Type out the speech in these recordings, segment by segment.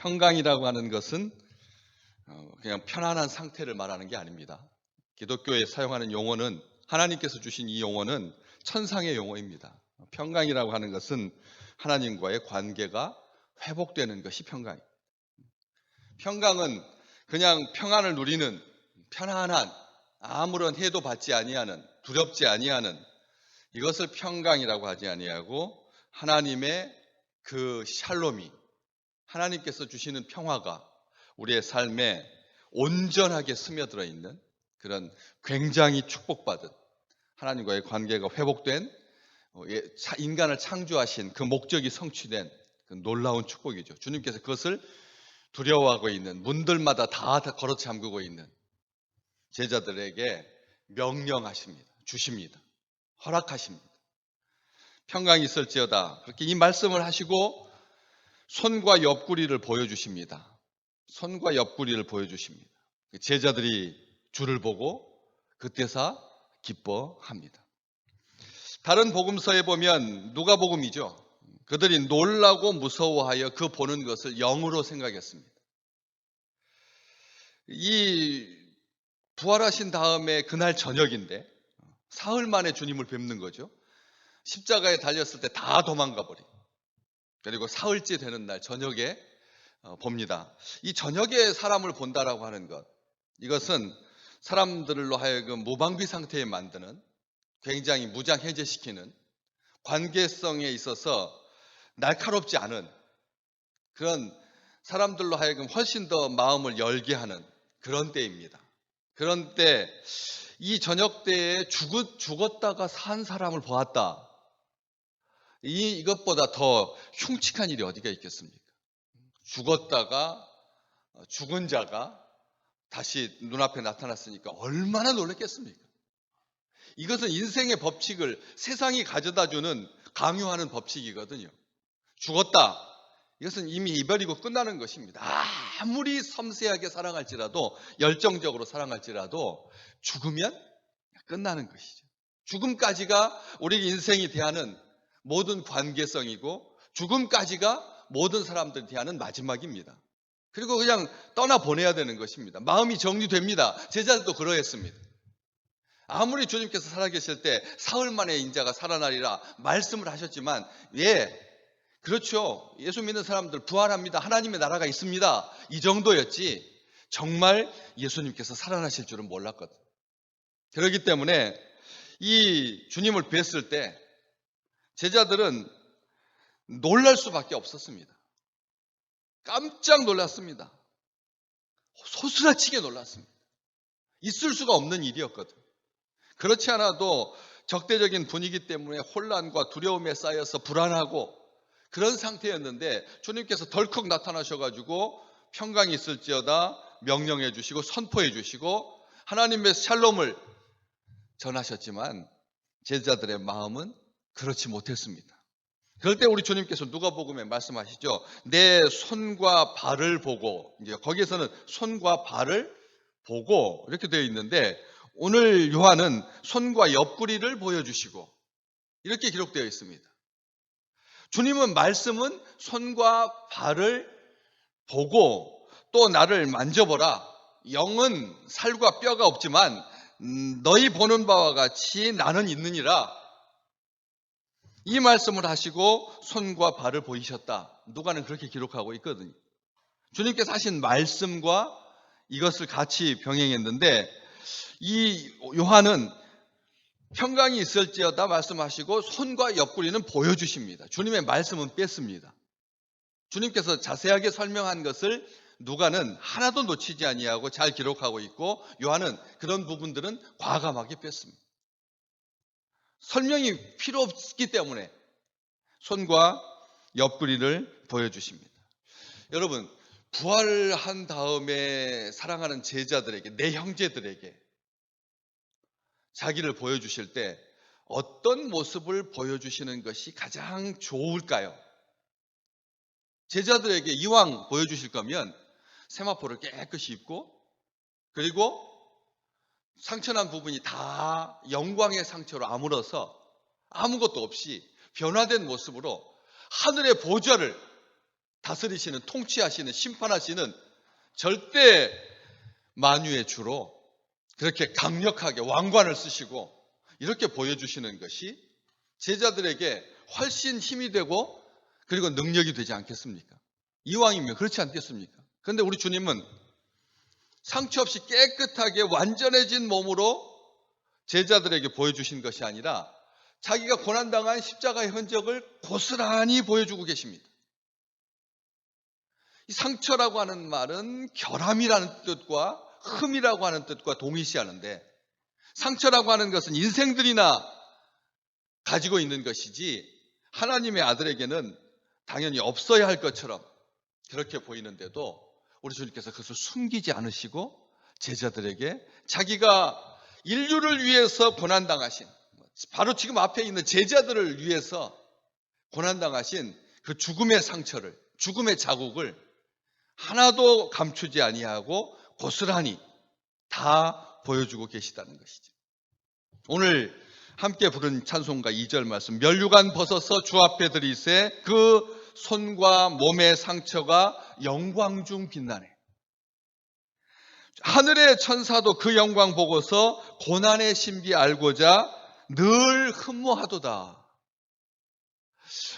평강이라고 하는 것은 어, 그냥 편안한 상태를 말하는 게 아닙니다. 기독교에 사용하는 용어는 하나님께서 주신 이 용어는 천상의 용어입니다. 평강이라고 하는 것은 하나님과의 관계가 회복되는 것이 평강입니다. 평강은 그냥 평안을 누리는 편안한 아무런 해도 받지 아니하는 두렵지 아니하는 이것을 평강이라고 하지 아니하고 하나님의 그 샬롬이 하나님께서 주시는 평화가 우리의 삶에 온전하게 스며들어 있는 그런 굉장히 축복받은 하나님과의 관계가 회복된 어, 예, 차- 인간을 창조하신 그 목적이 성취된 그 놀라운 축복이죠. 주님께서 그것을 두려워하고 있는 문들마다 다, 다 걸어 잠그고 있는 제자들에게 명령하십니다. 주십니다. 허락하십니다. 평강이 있을지어다. 그렇게 이 말씀을 하시고 손과 옆구리를 보여주십니다. 손과 옆구리를 보여주십니다. 제자들이 주를 보고 그때사 기뻐합니다. 다른 복음서에 보면 누가복음이죠. 그들이 놀라고 무서워하여 그 보는 것을 영으로 생각했습니다. 이 부활하신 다음에 그날 저녁인데 사흘 만에 주님을 뵙는 거죠. 십자가에 달렸을 때 다 도망가 버리. 그리고 사흘째 되는 날 저녁에 어, 봅니다. 이 저녁에 사람을 본다라고 하는 것, 이것은 사람들로 하여금 무방비 상태에 만드는 굉장히 무장해제시키는 관계성에 있어서 날카롭지 않은 그런 사람들로 하여금 훨씬 더 마음을 열게 하는 그런 때입니다. 그런 때 이 저녁 때에 죽었, 죽었다가 산 사람을 보았다. 이, 이것보다 더 흉측한 일이 어디가 있겠습니까? 죽었다가 어, 죽은 자가 다시 눈앞에 나타났으니까 얼마나 놀랐겠습니까? 이것은 인생의 법칙을 세상이 가져다 주는 강요하는 법칙이거든요. 죽었다. 이것은 이미 이별이고 끝나는 것입니다. 아무리 섬세하게 사랑할지라도 열정적으로 사랑할지라도 죽으면 끝나는 것이죠. 죽음까지가 우리 인생이 대하는 모든 관계성이고 죽음까지가 모든 사람들 대하는 마지막입니다. 그리고 그냥 떠나 보내야 되는 것입니다. 마음이 정리됩니다. 제자들도 그러했습니다. 아무리 주님께서 살아계실 때 사흘 만에 인자가 살아나리라 말씀을 하셨지만 예 그렇죠. 예수 믿는 사람들 부활합니다. 하나님의 나라가 있습니다. 이 정도였지 정말 예수님께서 살아나실 줄은 몰랐거든. 그렇기 때문에 이 주님을 뵀을 때 제자들은 놀랄 수밖에 없었습니다. 깜짝 놀랐습니다. 소스라치게 놀랐습니다. 있을 수가 없는 일이었거든. 그렇지 않아도 적대적인 분위기 때문에 혼란과 두려움에 쌓여서 불안하고 그런 상태였는데 주님께서 덜컥 나타나셔가지고 평강이 있을지어다 명령해 주시고 선포해 주시고 하나님의 샬롬을 전하셨지만 제자들의 마음은 그렇지 못했습니다. 그럴 때 우리 주님께서 누가복음에 말씀하시죠. 내 손과 발을 보고 이제 거기에서는 손과 발을 보고 이렇게 되어 있는데 오늘 요한은 손과 옆구리를 보여주시고 이렇게 기록되어 있습니다. 주님은 말씀은 손과 발을 보고 또 나를 만져보라. 영은 살과 뼈가 없지만 음, 너희 보는 바와 같이 나는 있느니라. 이 말씀을 하시고 손과 발을 보이셨다. 누가는 그렇게 기록하고 있거든요. 주님께서 하신 말씀과 이것을 같이 병행했는데 이 요한은 평강이 있을지어다 말씀하시고 손과 옆구리는 보여주십니다. 주님의 말씀은 뺐습니다. 주님께서 자세하게 설명한 것을 누가는 하나도 놓치지 아니하고 잘 기록하고 있고 요한은 그런 부분들은 과감하게 뺐습니다. 설명이 필요 없기 때문에 손과 옆구리를 보여주십니다. 여러분, 부활한 다음에 사랑하는 제자들에게, 내 형제들에게 자기를 보여주실 때 어떤 모습을 보여주시는 것이 가장 좋을까요? 제자들에게 이왕 보여주실 거면 세마포를 깨끗이 입고 그리고 상처난 부분이 다 영광의 상처로 아물어서 아무것도 없이 변화된 모습으로 하늘의 보좌를 다스리시는 통치하시는 심판하시는 절대 만유의 주로 그렇게 강력하게 왕관을 쓰시고 이렇게 보여주시는 것이 제자들에게 훨씬 힘이 되고 그리고 능력이 되지 않겠습니까? 이왕이면 그렇지 않겠습니까? 그런데 우리 주님은 상처 없이 깨끗하게 완전해진 몸으로 제자들에게 보여주신 것이 아니라 자기가 고난당한 십자가의 흔적을 고스란히 보여주고 계십니다. 이 상처라고 하는 말은 결함이라는 뜻과 흠이라고 하는 뜻과 동일시하는데 상처라고 하는 것은 인생들이나 가지고 있는 것이지 하나님의 아들에게는 당연히 없어야 할 것처럼 그렇게 보이는데도 우리 주님께서 그것을 숨기지 않으시고 제자들에게 자기가 인류를 위해서 고난당하신 바로 지금 앞에 있는 제자들을 위해서 고난당하신 그 죽음의 상처를 죽음의 자국을 하나도 감추지 아니하고 고스란히 다 보여주고 계시다는 것이죠. 오늘 함께 부른 찬송가 2절 말씀 멸류관 벗어서 주 앞에 들이세 그 손과 몸의 상처가 영광 중 빛나네. 하늘의 천사도 그 영광 보고서 고난의 신비 알고자 늘 흠모하도다.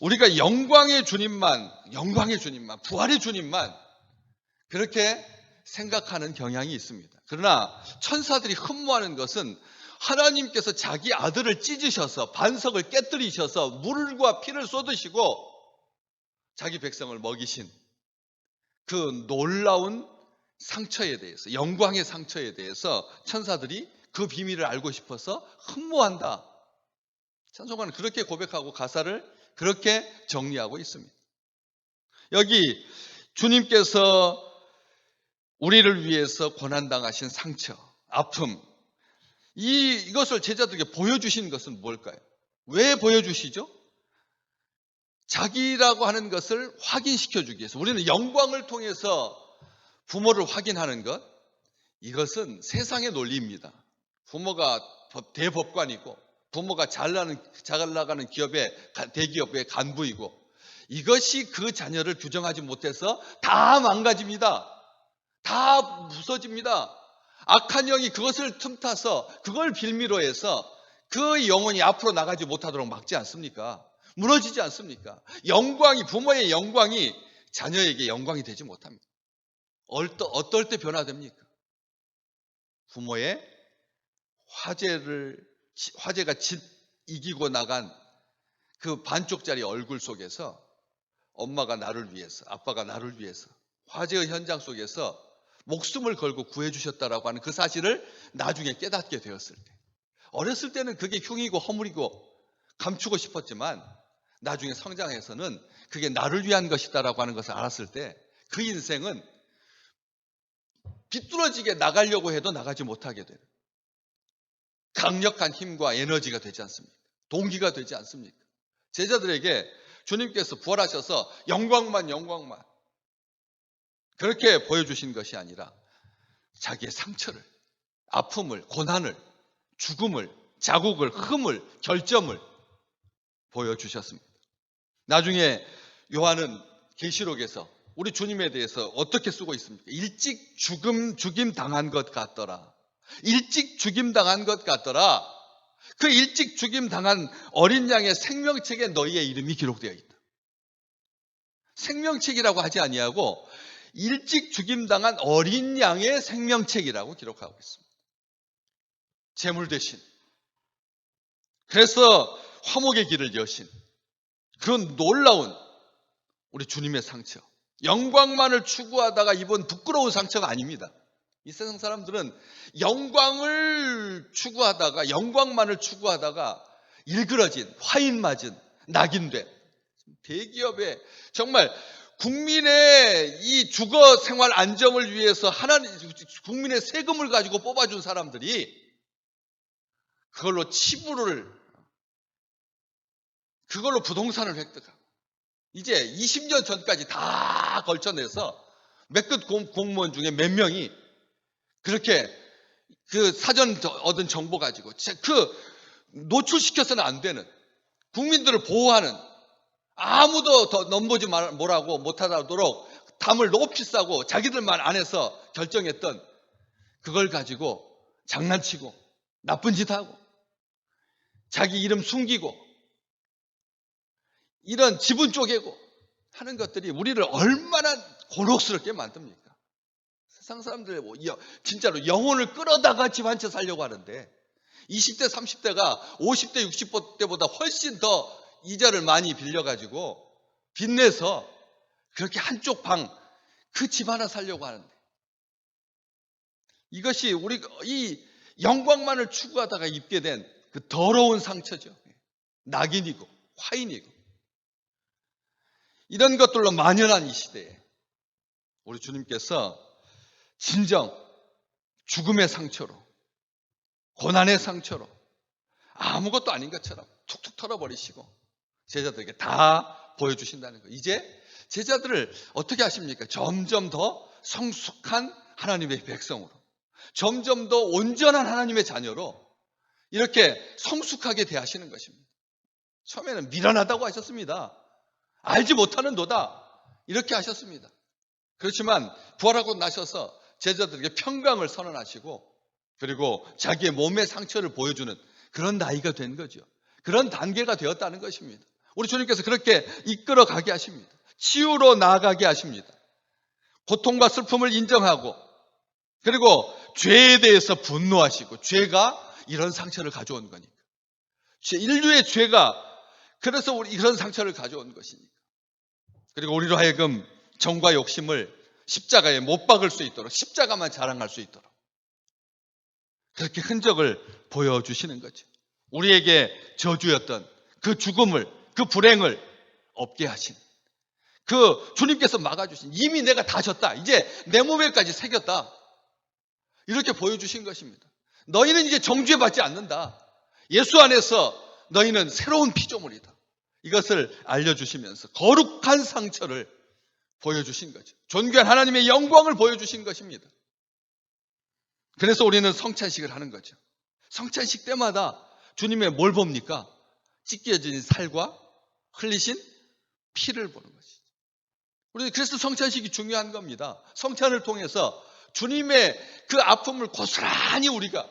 우리가 영광의 주님만, 영광의 주님만, 부활의 주님만 그렇게 생각하는 경향이 있습니다. 그러나 천사들이 흠모하는 것은 하나님께서 자기 아들을 찢으셔서 반석을 깨뜨리셔서 물과 피를 쏟으시고 자기 백성을 먹이신 그 놀라운 상처에 대해서 영광의 상처에 대해서 천사들이 그 비밀을 알고 싶어서 흠모한다. 찬송가는 그렇게 고백하고 가사를 그렇게 정리하고 있습니다. 여기 주님께서 우리를 위해서 고난당하신 상처, 아픔, 이, 이것을 제자들에게 보여주신 것은 뭘까요? 왜 보여주시죠? 자기라고 하는 것을 확인시켜 주기 위해서 우리는 영광을 통해서 부모를 확인하는 것 이것은 세상의 논리입니다. 부모가 대법관이고 부모가 잘 나는 잘 나가는 기업의 대기업의 간부이고 이것이 그 자녀를 규정하지 못해서 다 망가집니다. 다 부서집니다. 악한 영이 그것을 틈타서 그걸 빌미로 해서 그 영혼이 앞으로 나가지 못하도록 막지 않습니까? 무너지지 않습니까? 영광이 부모의 영광이 자녀에게 영광이 되지 못합니다. 어떨 때 변화됩니까? 부모의 화제를 화제가 짓 이기고 나간 그 반쪽짜리 얼굴 속에서 엄마가 나를 위해서 아빠가 나를 위해서 화제의 현장 속에서 목숨을 걸고 구해주셨다라고 하는 그 사실을 나중에 깨닫게 되었을 때 어렸을 때는 그게 흉이고 허물이고 감추고 싶었지만 나중에 성장해서는 그게 나를 위한 것이다라고 하는 것을 알았을 때 그 인생은 비뚤어지게 나가려고 해도 나가지 못하게 돼요. 강력한 힘과 에너지가 되지 않습니까? 동기가 되지 않습니까? 제자들에게 주님께서 부활하셔서 영광만 영광만 그렇게 보여주신 것이 아니라 자기의 상처를 아픔을 고난을 죽음을 자국을 흠을 결점을 보여주셨습니다. 나중에 요한은 계시록에서 우리 주님에 대해서 어떻게 쓰고 있습니까? 일찍 죽음 죽임 당한 것 같더라. 일찍 죽임 당한 것 같더라. 그 일찍 죽임 당한 어린 양의 생명책에 너희의 이름이 기록되어 있다. 생명책이라고 하지 아니하고 일찍 죽임 당한 어린 양의 생명책이라고 기록하고 있습니다. 재물 대신. 그래서 화목의 길을 여신 그런 놀라운 우리 주님의 상처. 영광만을 추구하다가 입은 부끄러운 상처가 아닙니다. 이 세상 사람들은 영광을 추구하다가 영광만을 추구하다가 일그러진 화인 맞은 낙인된 대기업의 정말 국민의 이 주거 생활 안정을 위해서 하나님 국민의 세금을 가지고 뽑아준 사람들이 그걸로 치부를 그걸로 부동산을 획득하고 이제 20년 전까지 다 걸쳐내서 몇끝 공무원 중에 몇 명이 그렇게 그 사전 얻은 정보 가지고 그 노출시켜서는 안 되는 국민들을 보호하는 아무도 더 넘보지 말- 못하고 못하도록 담을 높이 싸고 자기들만 안에서 결정했던 그걸 가지고 장난치고 나쁜 짓 하고 자기 이름 숨기고 이런 지분 쪼개고 하는 것들이 우리를 얼마나 곤혹스럽게 만듭니까? 세상 사람들 뭐 여- 진짜로 영혼을 끌어다가 집 한 채 살려고 하는데 20대, 30대가 50대, 60대보다 훨씬 더 이자를 많이 빌려가지고 빚내서 그렇게 한쪽 방 그 집 하나 살려고 하는데 이것이 우리 이 영광만을 추구하다가 입게 된 그 더러운 상처죠. 낙인이고 화인이고 이런 것들로 만연한 이 시대에 우리 주님께서 진정 죽음의 상처로 고난의 상처로 아무것도 아닌 것처럼 툭툭 털어버리시고 제자들에게 다 보여주신다는 거. 이제 제자들을 어떻게 하십니까? 점점 더 성숙한 하나님의 백성으로, 점점 더 온전한 하나님의 자녀로 이렇게 성숙하게 대하시는 것입니다. 처음에는 미련하다고 하셨습니다. 알지 못하는 도다. 이렇게 하셨습니다. 그렇지만 부활하고 나셔서 제자들에게 평강을 선언하시고 그리고 자기의 몸의 상처를 보여주는 그런 나이가 된 거죠. 그런 단계가 되었다는 것입니다. 우리 주님께서 그렇게 이끌어 가게 하십니다. 치유로 나아가게 하십니다. 고통과 슬픔을 인정하고 그리고 죄에 대해서 분노하시고 죄가 이런 상처를 가져온 거니까. 죄, 인류의 죄가 그래서 우리 이런 상처를 가져온 것이니까. 그리고 우리로 하여금 정과 욕심을 십자가에 못 박을 수 있도록 십자가만 자랑할 수 있도록 그렇게 흔적을 보여주시는 거죠. 우리에게 저주였던 그 죽음을 그 불행을 없게 하신 그 주님께서 막아주신 이미 내가 다 졌다. 이제 내 몸에까지 새겼다. 이렇게 보여주신 것입니다. 너희는 이제 정죄 받지 않는다. 예수 안에서 너희는 새로운 피조물이다. 이것을 알려주시면서 거룩한 상처를 보여주신 거죠. 존귀한 하나님의 영광을 보여주신 것입니다. 그래서 우리는 성찬식을 하는 거죠. 성찬식 때마다 주님의 뭘 봅니까? 찢겨진 살과 흘리신 피를 보는 것이죠. 우리 그래서 성찬식이 중요한 겁니다. 성찬을 통해서 주님의 그 아픔을 고스란히 우리가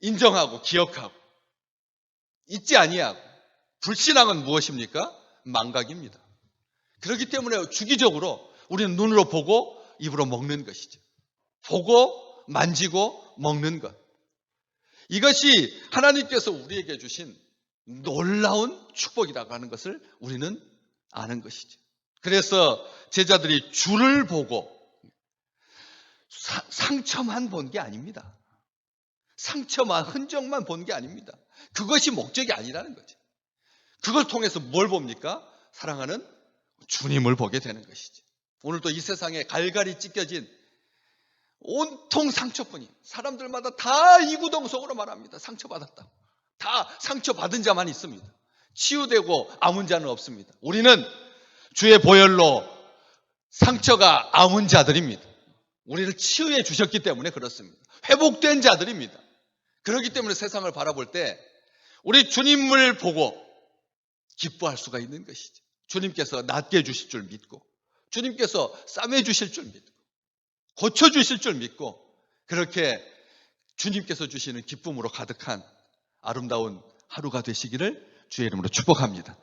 인정하고 기억하고 잊지 아니하고 불신앙은 무엇입니까? 망각입니다. 그렇기 때문에 주기적으로 우리는 눈으로 보고 입으로 먹는 것이죠. 보고 만지고 먹는 것. 이것이 하나님께서 우리에게 주신 놀라운 축복이라고 하는 것을 우리는 아는 것이죠. 그래서 제자들이 주를 보고 사- 상처만 본 게 아닙니다. 상처만 흔적만 본 게 아닙니다. 그것이 목적이 아니라는 거죠. 그걸 통해서 뭘 봅니까? 사랑하는 주님을 보게 되는 것이죠. 오늘도 이 세상에 갈갈이 찢겨진 온통 상처뿐이 사람들마다 다 이구동성으로 말합니다. 상처받았다. 다 상처받은 자만 있습니다. 치유되고 아문 자는 없습니다. 우리는 주의 보혈로 상처가 아문 자들입니다. 우리를 치유해 주셨기 때문에 그렇습니다. 회복된 자들입니다. 그렇기 때문에 세상을 바라볼 때 우리 주님을 보고 기뻐할 수가 있는 것이죠. 주님께서 낫게 해주실 줄 믿고 주님께서 싸매 주실 줄 믿고 고쳐 주실 줄 믿고 그렇게 주님께서 주시는 기쁨으로 가득한 아름다운 하루가 되시기를 주의 이름으로 축복합니다.